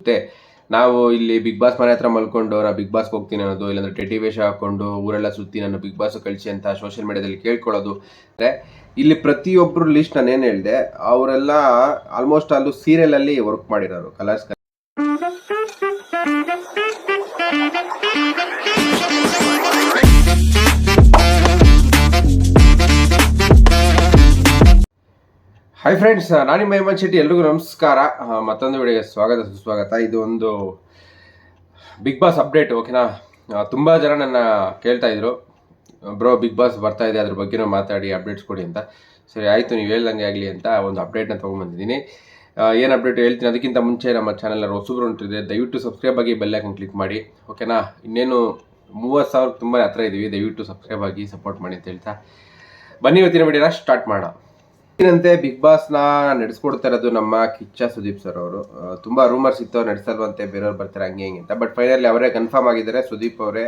ಮತ್ತೆ ನಾವು ಇಲ್ಲಿ ಬಿಗ್ ಬಾಸ್ ಮನೆ ಹತ್ರ ಮಲ್ಕೊಂಡು ಅವರ ಬಿಗ್ ಬಾಸ್ ಹೋಗ್ತೀನಿ ಅನ್ನೋದು, ಇಲ್ಲಾಂದ್ರೆ ಟೆಟಿ ವೇಷ ಹಾಕೊಂಡು ಊರೆಲ್ಲ ಸುತ್ತಿ ನಾನು ಬಿಗ್ ಬಾಸ್ ಕಳಿಸಿ ಅಂತ ಸೋಷಿಯಲ್ ಮೀಡಿಯಾದಲ್ಲಿ ಕೇಳ್ಕೊಳ್ಳೋದು. ಅಂದ್ರೆ ಇಲ್ಲಿ ಪ್ರತಿಯೊಬ್ಬರು ಲಿಸ್ಟ್ ನಾನು ಏನು ಹೇಳಿದೆ, ಅವರೆಲ್ಲ ಆಲ್ಮೋಸ್ಟ್ ಅಲ್ಲೂ ಸೀರಿಯಲ್ ಅಲ್ಲಿ ವರ್ಕ್ ಮಾಡಿರೋರು ಕಲರ್ಸ್ ಹಾಯ್ ಫ್ರೆಂಡ್ಸ್ ನಾನು ನಿಮ್ಮ ಹೇಮಂತ್ ಶೆಟ್ಟಿ, ಎಲ್ರಿಗೂ ನಮಸ್ಕಾರ. ಮತ್ತೊಂದು ವಿಡಿಯೋಗೆ ಸ್ವಾಗತ, ಸುಸ್ವಾಗತ. ಇದು ಒಂದು ಬಿಗ್ ಬಾಸ್ ಅಪ್ಡೇಟ್ ಓಕೆನಾ ತುಂಬ ಜನ ನನ್ನ ಕೇಳ್ತಾ ಇದ್ರು. ಬ್ರೋ ಬಿಗ್ ಬಾಸ್ ಬರ್ತಾ ಇದೆ, ಅದ್ರ ಬಗ್ಗೆನೂ ಮಾತಾಡಿ ಅಪ್ಡೇಟ್ಸ್ ಕೊಡಿ ಅಂತ. ಸರಿ, ಆಯಿತು, ನೀವು ಹೇಳ್ದಂಗೆ ಆಗಲಿ ಅಂತ ಒಂದು ಅಪ್ಡೇಟ್ನ ತೊಗೊಂಬಂದಿದ್ದೀನಿ. ಏನು ಅಪ್ಡೇಟ್ ಹೇಳ್ತೀನಿ, ಅದಕ್ಕಿಂತ ಮುಂಚೆ ನಮ್ಮ ಚಾನಲ್ ಹೊಸಬ್ರು ಹೊಂಟಿದೆ ದಯವಿಟ್ಟು ಸಬ್ಸ್ಕ್ರೈಬ್ ಆಗಿ ಬೆಲ್ ಐಕನ್ ಕ್ಲಿಕ್ ಮಾಡಿ ಓಕೆನಾ ಇನ್ನೇನು ಮೂವತ್ತು ಸಾವಿರ ತುಂಬ ಹತ್ರ ಇದ್ದೀವಿ ದಯವಿಟ್ಟು ಸಬ್ಸ್ಕ್ರೈಬ್ ಆಗಿ ಸಪೋರ್ಟ್ ಮಾಡಿ ಅಂತ ಹೇಳ್ತಾ. ಬನ್ನಿ ಇವತ್ತಿನ ವಿಡಿಯೋನ ಸ್ಟಾರ್ಟ್ ಮಾಡೋಣ. ಏನಂತೆ ಬಿಗ್ ಬಾಸ್ನ ನಡೆಸ್ಕೊಡ್ತಾ ಇರೋದು ನಮ್ಮ ಕಿಚ್ಚ ಸುದೀಪ್ ಸರ್ ಅವರು. ತುಂಬಾ ರೂಮರ್ಸ್ ಇತ್ತು, ನಡೆಸಲ್ವಂತೆ ಬೇರೆಯವ್ರು ಬರ್ತಾರೆ ಹಂಗೆ ಹಿಂಗೆ ಅಂತ. ಬಟ್ ಫೈನಲಿ ಅವರೇ ಕನ್ಫರ್ಮ್ ಆಗಿದ್ದಾರೆ, ಸುದೀಪ್ ಅವರೇ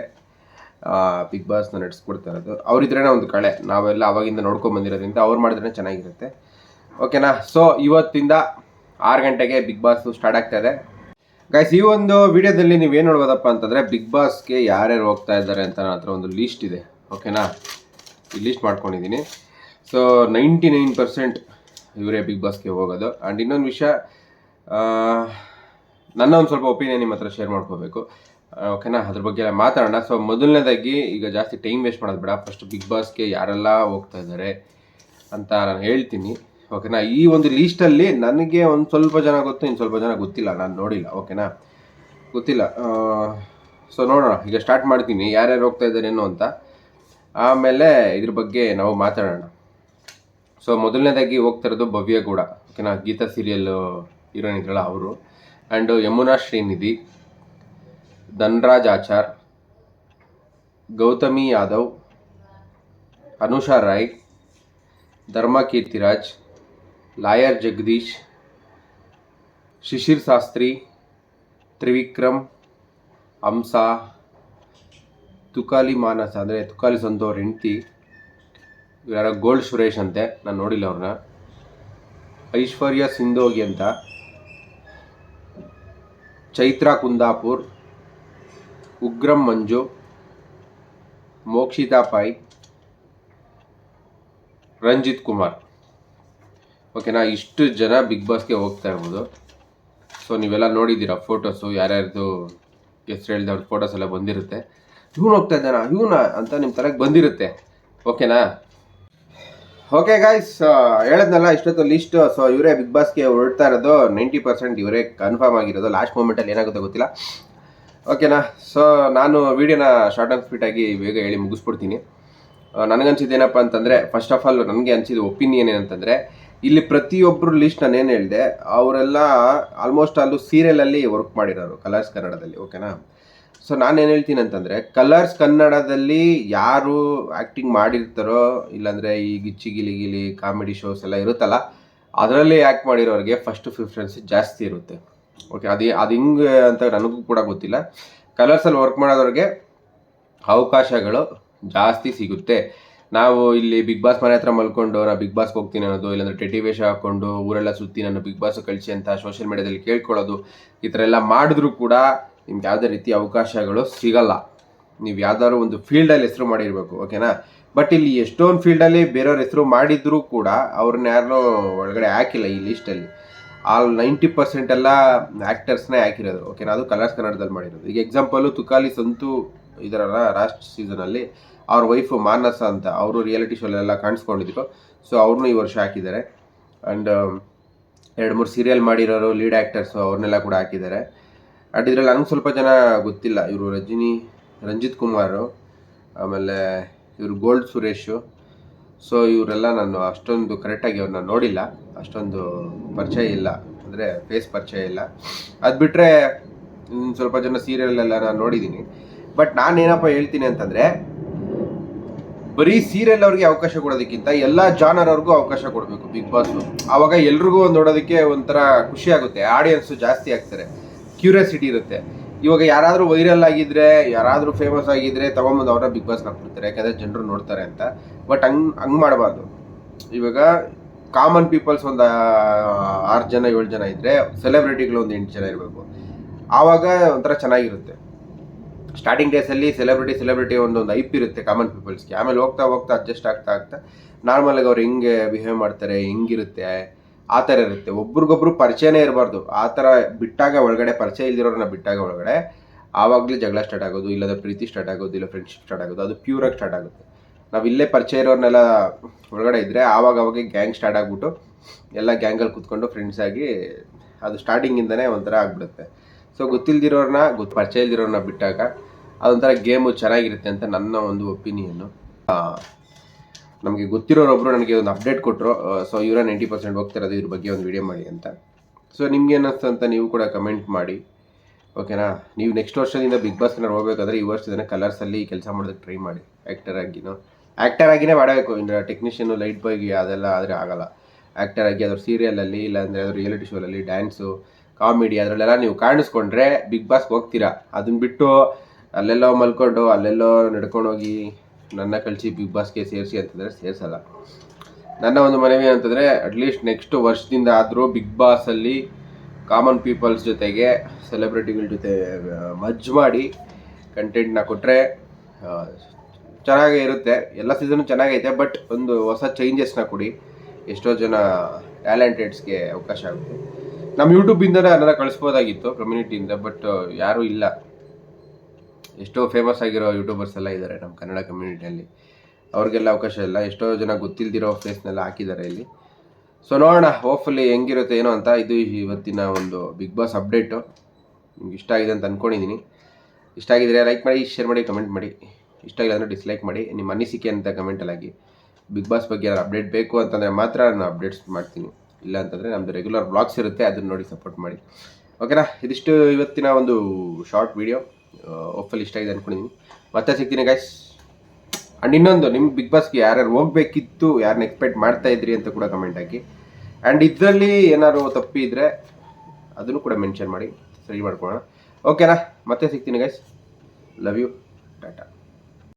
ಬಿಗ್ ಬಾಸ್ನ ನಡೆಸ್ಕೊಡ್ತಾ ಇರೋದು. ಅವ್ರಿದ್ರೇನೆ ಒಂದು ಕಳೆ. ನಾವೆಲ್ಲ ಅವಾಗಿಂದ ನೋಡ್ಕೊಂಡ್ ಬಂದಿರೋದ್ರಿಂದ ಅವ್ರು ಮಾಡಿದ್ರೆ ಚೆನ್ನಾಗಿರುತ್ತೆ. ಓಕೆನಾ ಸೊ ಇವತ್ತಿಂದ ಆರು ಗಂಟೆಗೆ ಬಿಗ್ ಬಾಸ್ ಸ್ಟಾರ್ಟ್ ಆಗ್ತಾ ಇದೆ. ಗೈಸ್ ಈ ಒಂದು ವಿಡಿಯೋದಲ್ಲಿ ನೀವು ಏನು ನೋಡ್ಬೋದಪ್ಪ ಅಂತಂದ್ರೆ ಬಿಗ್ ಬಾಸ್ಗೆ ಯಾರ್ಯಾರು ಹೋಗ್ತಾ ಇದ್ದಾರೆ ಅಂತ ನನ್ನ ಹತ್ರ ಒಂದು ಲೀಸ್ಟ್ ಇದೆ. ಓಕೆನಾ ಈ ಲೀಸ್ಟ್ ಮಾಡ್ಕೊಂಡಿದ್ದೀನಿ. ಸೊ ನೈಂಟಿ ನೈನ್ ಪರ್ಸೆಂಟ್ ಇವರೇ ಬಿಗ್ ಬಾಸ್ಗೆ ಹೋಗೋದು. ಆ್ಯಂಡ್ ಇನ್ನೊಂದು ವಿಷಯ ನನ್ನ ಒಂದು ಸ್ವಲ್ಪ ಒಪಿನಿಯನ್ ನಿಮ್ಮ ಹತ್ರ ಶೇರ್ ಮಾಡ್ಕೋಬೇಕು. ಓಕೆನಾ ಅದ್ರ ಬಗ್ಗೆ ಎಲ್ಲ ಮಾತಾಡೋಣ. ಸೊ ಮೊದಲನೇದಾಗಿ ಈಗ ಜಾಸ್ತಿ ಟೈಮ್ ವೇಸ್ಟ್ ಮಾಡೋದು ಬೇಡ. ಫಸ್ಟ್ ಬಿಗ್ ಬಾಸ್ಗೆ ಯಾರೆಲ್ಲ ಹೋಗ್ತಾ ಇದ್ದಾರೆ ಅಂತ ನಾನು ಹೇಳ್ತೀನಿ. ಓಕೆನಾ ಈ ಒಂದು ಲೀಸ್ಟಲ್ಲಿ ನನಗೆ ಒಂದು ಸ್ವಲ್ಪ ಜನ ಗೊತ್ತು, ಇನ್ನು ಸ್ವಲ್ಪ ಜನ ಗೊತ್ತಿಲ್ಲ. ನಾನು ನೋಡಿಲ್ಲ. ಓಕೆನಾ ಗೊತ್ತಿಲ್ಲ. ಸೊ ನೋಡೋಣ. ಈಗ ಸ್ಟಾರ್ಟ್ ಮಾಡ್ತೀನಿ. ಯಾರ್ಯಾರು ಹೋಗ್ತಾ ಇದ್ದಾರೇನೋ ಅಂತ ಆಮೇಲೆ ಇದ್ರ ಬಗ್ಗೆ ನಾವು ಮಾತಾಡೋಣ. ಸೊ ಮೊದಲನೇದಾಗಿ ಹೋಗ್ತಿರೋದು ಭವ್ಯ ಗೌಡ ಓಕೆನಾ ಗೀತಾ ಸೀರಿಯಲ್ ಹೀರೋಯಿನ್ ಇದ್ರಲ್ಲ ಅವರು. ಆ್ಯಂಡ್ ಯಮುನಾ ಶ್ರೀನಿಧಿ, ಧನ್ರಾಜ್ ಆಚಾರ್, ಗೌತಮಿ ಯಾದವ್, ಅನುಷಾ ರಾಯ್, ಧರ್ಮ ಕೀರ್ತಿರಾಜ್ ಲಾಯರ್ ಜಗದೀಶ್, ಶಿಶಿರ್ ಶಾಸ್ತ್ರಿ, ತ್ರಿವಿಕ್ರಮ್, ಹಂಸ, ತುಕಾಲಿ ಮಾನಸ, ಅಂದರೆ ತುಕಾಲಿ ಸಂತೋರ್ ಹೆಂಡ್ತಿ ಯಾರ ಗೋಲ್ಡ್ ಸುರೇಶ್ ಅಂತೆ, ನಾನು ನೋಡಿಲ್ಲ ಅವ್ರನ್ನ ಐಶ್ವರ್ಯ ಸಿಂಧೋಗಿ ಅಂತ. ಚೈತ್ರ ಕುಂದಾಪುರ್. ಉಗ್ರಂ ಮಂಜು. ಮೋಕ್ಷಿತಾ ಪೈ ರಂಜಿತ್ ಕುಮಾರ್. ಓಕೆನಾ, ಇಷ್ಟು ಜನ ಬಿಗ್ ಬಾಸ್ಗೆ ಹೋಗ್ತಾ ಇರ್ಬೋದು. ಸೊ, ನೀವೆಲ್ಲ ನೋಡಿದ್ದೀರಾ ಫೋಟೋಸು, ಯಾರ್ಯಾರ್ದು ಹೆಸ್ರು ಹೇಳ್ದವ್ರ ಫೋಟೋಸ್ ಎಲ್ಲ ಬಂದಿರುತ್ತೆ. ಇವನು ಹೋಗ್ತಾ ಇದ್ದಾನ? ಇವನ ಅಂತ ನಿಮ್ಮ ತಲೆಗೆ ಬಂದಿರುತ್ತೆ. ಓಕೆನಾ? ಓಕೆ ಗಾಯ್ಸ್ ಹೇಳದ್ನಲ್ಲ, ಇಷ್ಟೊತ್ತು ಲಿಸ್ಟ್ ಸೊ ಇವರೇ ಬಿಗ್ ಬಾಸ್ಗೆ ಹೊರಡ್ತಾ ಇರೋದು ನೈಂಟಿ ಪರ್ಸೆಂಟ್ ಇವರೇ ಕನ್ಫರ್ಮ್ ಆಗಿರೋದು. ಲಾಸ್ಟ್ ಮೂಮೆಂಟಲ್ಲಿ ಏನಾಗುತ್ತೆ ಗೊತ್ತಿಲ್ಲ. ಓಕೆನಾ ಸೊ ನಾನು ವಿಡಿಯೋನ ಶಾರ್ಟ್ ಆ್ಯಂಡ್ ಆಗಿ ಬೇಗ ಹೇಳಿ ಮುಗಿಸ್ಬಿಡ್ತೀನಿ. ನನಗನ್ಸಿದ್ದು ಏನಪ್ಪ ಅಂತಂದರೆ ಫಸ್ಟ್ ಆಫ್ ಆಲ್ ನನಗೆ ಅನಿಸಿದ ಒಪಿನಿಯನ್ ಏನಂತಂದರೆ, ಇಲ್ಲಿ ಪ್ರತಿಯೊಬ್ಬರು ಲಿಸ್ಟ್ ನಾನು ಏನು ಹೇಳಿದೆ, ಅವರೆಲ್ಲ ಆಲ್ಮೋಸ್ಟ್ ಅಲ್ಲೂ ಸೀರಿಯಲಲ್ಲಿ ವರ್ಕ್ ಮಾಡಿರೋರು ಕಲರ್ಸ್ ಕನ್ನಡದಲ್ಲಿ ಓಕೆನಾ ಸೊ ನಾನು ಏನು ಹೇಳ್ತೀನಿ ಅಂತಂದರೆ ಕಲರ್ಸ್ ಕನ್ನಡದಲ್ಲಿ ಯಾರು ಆ್ಯಕ್ಟಿಂಗ್ ಮಾಡಿರ್ತಾರೋ, ಇಲ್ಲಾಂದರೆ ಈ ಗಿಚ್ಚಿ ಗಿಲಿ ಗಿಲಿ ಕಾಮಿಡಿ ಶೋಸ್ ಎಲ್ಲ ಇರುತ್ತಲ್ಲ, ಅದರಲ್ಲಿ ಆ್ಯಕ್ಟ್ ಮಾಡಿರೋರಿಗೆ ಫಸ್ಟ್ ಪ್ರಿಫರೆನ್ಸ್ ಜಾಸ್ತಿ ಇರುತ್ತೆ. ಓಕೆ ಅದು ಅದು ಹಿಂಗೆ ಅಂತ ನನಗೂ ಕೂಡ ಗೊತ್ತಿಲ್ಲ. ಕಲರ್ಸಲ್ಲಿ ವರ್ಕ್ ಮಾಡೋದವ್ರಿಗೆ ಅವಕಾಶಗಳು ಜಾಸ್ತಿ ಸಿಗುತ್ತೆ. ನಾವು ಇಲ್ಲಿ ಬಿಗ್ ಬಾಸ್ ಮನೆ ಹತ್ರ ಮಲ್ಕೊಂಡು ನಾನು ಬಿಗ್ ಬಾಸ್ಗೆ ಹೋಗ್ತೀನಿ ಅನ್ನೋದು, ಇಲ್ಲಾಂದ್ರೆ ಟೆಟಿ ವೇಷ ಹಾಕ್ಕೊಂಡು ಊರೆಲ್ಲ ಸುತ್ತಿ ನಾನು ಬಿಗ್ ಬಾಸ್ ಕಳಿಸಿ ಅಂತ ಸೋಷಿಯಲ್ ಮೀಡಿಯಾದಲ್ಲಿ ಕೇಳ್ಕೊಳ್ಳೋದು, ಈ ಥರ ಎಲ್ಲ ಮಾಡಿದ್ರೂ ಕೂಡ ನಿಮ್ಗೆ ಯಾವುದೇ ರೀತಿ ಅವಕಾಶಗಳು ಸಿಗಲ್ಲ. ನೀವು ಯಾವ್ದಾದ್ರು ಒಂದು ಫೀಲ್ಡಲ್ಲಿ ಹೆಸರು ಮಾಡಿರಬೇಕು, ಓಕೆನಾ? ಬಟ್ ಇಲ್ಲಿ ಎಷ್ಟೊಂದು ಫೀಲ್ಡಲ್ಲಿ ಬೇರೆಯವ್ರ ಹೆಸರು ಮಾಡಿದರೂ ಕೂಡ ಅವ್ರನ್ನ ಯಾರನ್ನೂ ಒಳಗಡೆ ಹಾಕಿಲ್ಲ ಈ ಲೀಸ್ಟಲ್ಲಿ ಆಲ್ ನೈಂಟಿ ಪರ್ಸೆಂಟ್ ಎಲ್ಲ ಆ್ಯಕ್ಟರ್ಸ್ನೇ ಹಾಕಿರೋದು, ಓಕೆನಾ? ಅದು ಕಲರ್ಸ್ ಕನ್ನಡದಲ್ಲಿ ಮಾಡಿರೋದು. ಈಗ ಎಕ್ಸಾಂಪಲು ತುಕಾಲಿ ಸಂತು ಇದರಲ್ಲ ಲಾಸ್ಟ್ ಸೀಸನಲ್ಲಿ ಅವ್ರ ವೈಫು ಮಾನಸ ಅಂತ ಅವರು ರಿಯಾಲಿಟಿ ಶೋಲೆಲ್ಲ ಕಾಣಿಸ್ಕೊಂಡಿದ್ರು. ಸೊ ಅವ್ರನ್ನೂ ಈ ವರ್ಷ ಹಾಕಿದ್ದಾರೆ. ಆ್ಯಂಡ್ ಎರಡು ಮೂರು ಸೀರಿಯಲ್ ಮಾಡಿರೋರು ಲೀಡ್ ಆ್ಯಕ್ಟರ್ಸು ಅವ್ರನ್ನೆಲ್ಲ ಕೂಡ ಹಾಕಿದ್ದಾರೆ. ಆ್ಯಂಡ್ ಇದರಲ್ಲಿ ನನಗೆ ಸ್ವಲ್ಪ ಜನ ಗೊತ್ತಿಲ್ಲ. ಇವರು ರಜಿನಿ, ರಂಜಿತ್ ಕುಮಾರು, ಆಮೇಲೆ ಇವರು ಗೋಲ್ಡ್ ಸುರೇಶು. ಸೊ ಇವರೆಲ್ಲ ನಾನು ಅಷ್ಟೊಂದು ಕರೆಕ್ಟಾಗಿ ಅವ್ರನ್ನ ನೋಡಿಲ್ಲ. ಅಷ್ಟೊಂದು ಪರಿಚಯ ಇಲ್ಲ. ಅಂದರೆ ಫೇಸ್ ಪರಿಚಯ ಇಲ್ಲ. ಅದು ಬಿಟ್ಟರೆ ಸ್ವಲ್ಪ ಜನ ಸೀರಿಯಲೆಲ್ಲ ನಾನು ನೋಡಿದ್ದೀನಿ ಬಟ್ ನಾನು ಏನಪ್ಪ ಹೇಳ್ತೀನಿ ಅಂತಂದರೆ, ಬರೀ ಸೀರಿಯಲ್ ಅವ್ರಿಗೆ ಅವಕಾಶ ಕೊಡೋದಕ್ಕಿಂತ ಎಲ್ಲ ಜಾನರ್ ಅವ್ರಿಗೂ ಅವಕಾಶ ಕೊಡಬೇಕು ಬಿಗ್ ಬಾಸ್ ಆವಾಗ ಎಲ್ರಿಗೂ ನೋಡೋದಕ್ಕೆ ಒಂಥರ ಖುಷಿ ಆಗುತ್ತೆ. ಆಡಿಯನ್ಸ್ ಜಾಸ್ತಿ ಆಗ್ತಾರೆ. ಕ್ಯೂರಿಯಾಸಿಟಿ ಇರುತ್ತೆ. ಇವಾಗ ಯಾರಾದರೂ ವೈರಲ್ ಆಗಿದ್ರೆ, ಯಾರಾದರೂ ಫೇಮಸ್ ಆಗಿದ್ರೆ ತಗೊಂಬಂದು ಅವರ ಬಿಗ್ ಬಾಸ್ ಹಾಕ್ಬಿಡ್ತಾರೆ. ಯಾಕಂದ್ರೆ ಜನರು ನೋಡ್ತಾರೆ ಅಂತ. ಬಟ್ ಹಂಗ್, ಹಂಗೆ ಮಾಡಬಾರ್ದು. ಇವಾಗ ಕಾಮನ್ ಪೀಪಲ್ಸ್ ಒಂದು ಆರು ಜನ, ಏಳು ಜನ ಇದ್ದರೆ ಸೆಲೆಬ್ರಿಟಿಗಳು ಒಂದು ಎಂಟು ಜನ ಇರಬೇಕು. ಆವಾಗ ಒಂಥರ ಚೆನ್ನಾಗಿರುತ್ತೆ. ಸ್ಟಾರ್ಟಿಂಗ್ ಡೇಸಲ್ಲಿ ಸೆಲೆಬ್ರಿಟಿ ಸೆಲೆಬ್ರಿಟಿ ಒಂದೊಂದು ಐಪ್ ಇರುತ್ತೆ ಕಾಮನ್ ಪೀಪಲ್ಸ್ಗೆ ಆಮೇಲೆ ಹೋಗ್ತಾ ಹೋಗ್ತಾ ಅಡ್ಜಸ್ಟ್ ಆಗ್ತಾ ಆಗ್ತಾ ನಾರ್ಮಲಾಗಿ ಅವ್ರು ಹೆಂಗೆ ಬಿಹೇವ್ ಮಾಡ್ತಾರೆ, ಹೆಂಗಿರುತ್ತೆ ಆ ಥರ ಇರುತ್ತೆ. ಒಬ್ರಿಗೊಬ್ರು ಪರಿಚಯನೇ ಇರಬಾರ್ದು. ಆ ಥರ ಬಿಟ್ಟಾಗ ಒಳಗಡೆ ಪರಿಚಯ ಇಲ್ದಿರೋರನ್ನ ಬಿಟ್ಟಾಗ ಒಳಗಡೆ ಆವಾಗಲೇ ಜಗಳ ಸ್ಟಾರ್ಟ್ ಆಗೋದು, ಇಲ್ಲದ ಪ್ರೀತಿ ಸ್ಟಾರ್ಟ್ ಆಗೋದು, ಇಲ್ಲ ಫ್ರೆಂಡ್ಶಿಪ್ ಸ್ಟಾರ್ಟ್ ಆಗೋದು, ಅದು ಪ್ಯೂರಾಗಿ ಸ್ಟಾರ್ಟ್ ಆಗುತ್ತೆ. ನಾವು ಇಲ್ಲೇ ಪರಿಚಯ ಇರೋರ್ನೆಲ್ಲ ಒಳಗಡೆ ಇದ್ದರೆ ಆವಾಗ ಅವಾಗ ಗ್ಯಾಂಗ್ ಸ್ಟಾರ್ಟ್ ಆಗಿಬಿಟ್ಟು ಎಲ್ಲ ಗ್ಯಾಂಗಲ್ಲಿ ಕೂತ್ಕೊಂಡು ಫ್ರೆಂಡ್ಸ್ ಆಗಿ ಅದು ಸ್ಟಾರ್ಟಿಂಗಿಂದನೇ ಒಂಥರ ಆಗಿಬಿಡುತ್ತೆ. ಸೊ ಗೊತ್ತಿಲ್ದಿರೋರ್ನ ಗೊತ್ತು ಪರಿಚಯ ಇಲ್ದಿರೋರ್ನ ಬಿಟ್ಟಾಗ ಅದೊಂಥರ ಗೇಮು ಚೆನ್ನಾಗಿರುತ್ತೆ ಅಂತ ನನ್ನ ಒಂದು ಒಪಿನಿಯನ್ನು ನಮಗೆ ಗೊತ್ತಿರೋರೊಬ್ಬರು ನನಗೆ ಒಂದು ಅಪ್ಡೇಟ್ ಕೊಟ್ಟರು ಸೊ ಇವರ ನೈಂಟಿ ಪರ್ಸೆಂಟ್ ಹೋಗ್ತಿರೋದು ಇದ್ರ ಬಗ್ಗೆ ಒಂದು ವಿಡಿಯೋ ಮಾಡಿ ಅಂತ. ಸೊ ನಿಮ್ಗೆ ಏನಿಸ್ತು ಅಂತ ನೀವು ಕೂಡ ಕಮೆಂಟ್ ಮಾಡಿ. ಓಕೆನಾ ನೀವು ನೆಕ್ಸ್ಟ್ ವರ್ಷದಿಂದ ಬಿಗ್ ಬಾಸ್ ಏನಾರು ಹೋಗ್ಬೇಕಾದ್ರೆ ಈ ವರ್ಷದಿಂದ ಕಲರ್ಸಲ್ಲಿ ಕೆಲಸ ಮಾಡೋದಕ್ಕೆ ಟ್ರೈ ಮಾಡಿ. ಆ್ಯಕ್ಟರ್ ಆಗಿನೋ? ಆ್ಯಕ್ಟರ್ ಆಗಿನೇ ಮಾಡಬೇಕು. ಇನ್ನು ಟೆಕ್ನಿಷಿಯನ್ನು ಲೈಟ್ ಬಾಯ್ಗೆ ಅದೆಲ್ಲ ಆದರೆ ಆಗಲ್ಲ. ಆ್ಯಕ್ಟರ್ ಆಗಿ ಅದ್ರ ಸೀರಿಯಲಲ್ಲಿ ಇಲ್ಲಾಂದರೆ ಅದ್ರ ರಿಯಾಲಿಟಿ ಶೋಲಲ್ಲಿ ಡ್ಯಾನ್ಸು ಕಾಮಿಡಿ ಅದರಲ್ಲೆಲ್ಲ ನೀವು ಕಾಣಿಸ್ಕೊಂಡ್ರೆ ಬಿಗ್ ಬಾಸ್ಗೆ ಹೋಗ್ತೀರಾ. ಅದನ್ನ ಬಿಟ್ಟು ಅಲ್ಲೆಲ್ಲೋ ಮಲ್ಕೊಂಡು, ಅಲ್ಲೆಲ್ಲೋ ನಡ್ಕೊಂಡೋಗಿ ನನ್ನ ಕಳಿಸಿ ಬಿಗ್ ಬಾಸ್ಗೆ ಸೇರಿಸಿ ಅಂತಂದರೆ ಸೇರಿಸಲ್ಲ. ನನ್ನ ಒಂದು ಮನವಿ ಅಂತಂದರೆ ಅಟ್ಲೀಸ್ಟ್ ನೆಕ್ಸ್ಟ್ ವರ್ಷದಿಂದ ಆದರೂ ಬಿಗ್ ಬಾಸಲ್ಲಿ ಕಾಮನ್ ಪೀಪಲ್ಸ್ ಜೊತೆಗೆ ಸೆಲೆಬ್ರಿಟಿಗಳ ಜೊತೆ ಮಜ್ ಮಾಡಿ ಕಂಟೆಂಟ್ನ ಕೊಟ್ಟರೆ ಚೆನ್ನಾಗೇ ಇರುತ್ತೆ. ಎಲ್ಲ ಸೀಸನು ಚೆನ್ನಾಗೈತೆ ಬಟ್ ಒಂದು ಹೊಸ ಚೇಂಜಸ್ನ ಕೊಡಿ. ಎಷ್ಟೋ ಜನ ಟ್ಯಾಲೆಂಟೆಡ್ಸ್ಗೆ ಅವಕಾಶ ಆಗುತ್ತೆ. ನಮ್ಮ ಯೂಟ್ಯೂಬಿಂದ ಅದನ್ನು ಕಳಿಸ್ಬೋದಾಗಿತ್ತು ಕಮ್ಯುನಿಟಿಯಿಂದ ಬಟ್ ಯಾರೂ ಇಲ್ಲ. ಎಷ್ಟೋ ಫೇಮಸ್ ಆಗಿರೋ ಯೂಟ್ಯೂಬರ್ಸ್ ಎಲ್ಲ ಇದ್ದಾರೆ ನಮ್ಮ ಕನ್ನಡ ಕಮ್ಯುನಿಟಿಯಲ್ಲಿ ಅವ್ರಿಗೆಲ್ಲ ಅವಕಾಶ ಇಲ್ಲ. ಎಷ್ಟೋ ಜನ ಗೊತ್ತಿಲ್ದಿರೋ ಫೇಸ್ನೆಲ್ಲ ಹಾಕಿದ್ದಾರೆ ಇಲ್ಲಿ. ಸೊ ನೋಡೋಣ. ಹೋಪ್ಫುಲ್ಲಿ ಹೆಂಗಿರುತ್ತೆ ಏನೋ ಅಂತ. ಇದು ಇವತ್ತಿನ ಒಂದು ಬಿಗ್ ಬಾಸ್ ಅಪ್ಡೇಟು ನಿಮ್ಗೆ ಇಷ್ಟ ಆಗಿದೆ ಅಂತ ಅಂದ್ಕೊಂಡಿದ್ದೀನಿ ಇಷ್ಟ ಆಗಿದ್ರೆ ಲೈಕ್ ಮಾಡಿ ಶೇರ್ ಮಾಡಿ ಕಮೆಂಟ್ ಮಾಡಿ. ಇಷ್ಟ ಆಗಿಲ್ಲ ಅಂದರೆ ಡಿಸ್ಲೈಕ್ ಮಾಡಿ. ನಿಮ್ಮ ಅನಿಸಿಕೆ ಅಂತ ಕಮೆಂಟಲ್ಲಾಗಿ ಬಿಗ್ ಬಾಸ್ ಬಗ್ಗೆ ಏನಾದ್ರು ಅಪ್ಡೇಟ್ ಬೇಕು ಅಂತಂದರೆ ಮಾತ್ರ ನಾನು ಅಪ್ಡೇಟ್ಸ್ ಮಾಡ್ತೀನಿ. ಇಲ್ಲ ಅಂತಂದರೆ ನಮ್ಮದು ರೆಗ್ಯುಲರ್ ಬ್ಲಾಗ್ಸ್ ಇರುತ್ತೆ. ಅದನ್ನು ನೋಡಿ ಸಪೋರ್ಟ್ ಮಾಡಿ. ಓಕೆನಾ ಇದಿಷ್ಟು ಇವತ್ತಿನ ಒಂದು ಶಾರ್ಟ್ ವಿಡಿಯೋ ಒಪ್ಪಲ್ಲಿ ಇಷ್ಟ ಆಗಿದೆ ಅನ್ಕೊಂಡಿದ್ದೀನಿ ಮತ್ತೆ ಸಿಗ್ತೀನಿ ಗೈಸ್ ಆ್ಯಂಡ್ ಇನ್ನೊಂದು ನಿಮ್ಮ ಬಿಗ್ ಬಾಸ್ಗೆ ಯಾರ್ಯಾರು ಹೋಗ್ಬೇಕಿತ್ತು ಯಾರನ್ನ ಎಕ್ಸ್ಪೆಕ್ಟ್ ಮಾಡ್ತಾ ಇದ್ರಿ ಅಂತ ಕೂಡ ಕಮೆಂಟ್ ಹಾಕಿ. ಆ್ಯಂಡ್ ಇದರಲ್ಲಿ ಏನಾದ್ರು ತಪ್ಪಿದ್ರೆ ಅದನ್ನು ಕೂಡ ಮೆನ್ಷನ್ ಮಾಡಿ, ಸರಿ ಮಾಡ್ಕೊಳ್ಳೋಣ. ಓಕೆನಾ ಮತ್ತೆ ಸಿಗ್ತೀನಿ ಗೈಸ್ ಲವ್ ಯು ಟಾಟಾ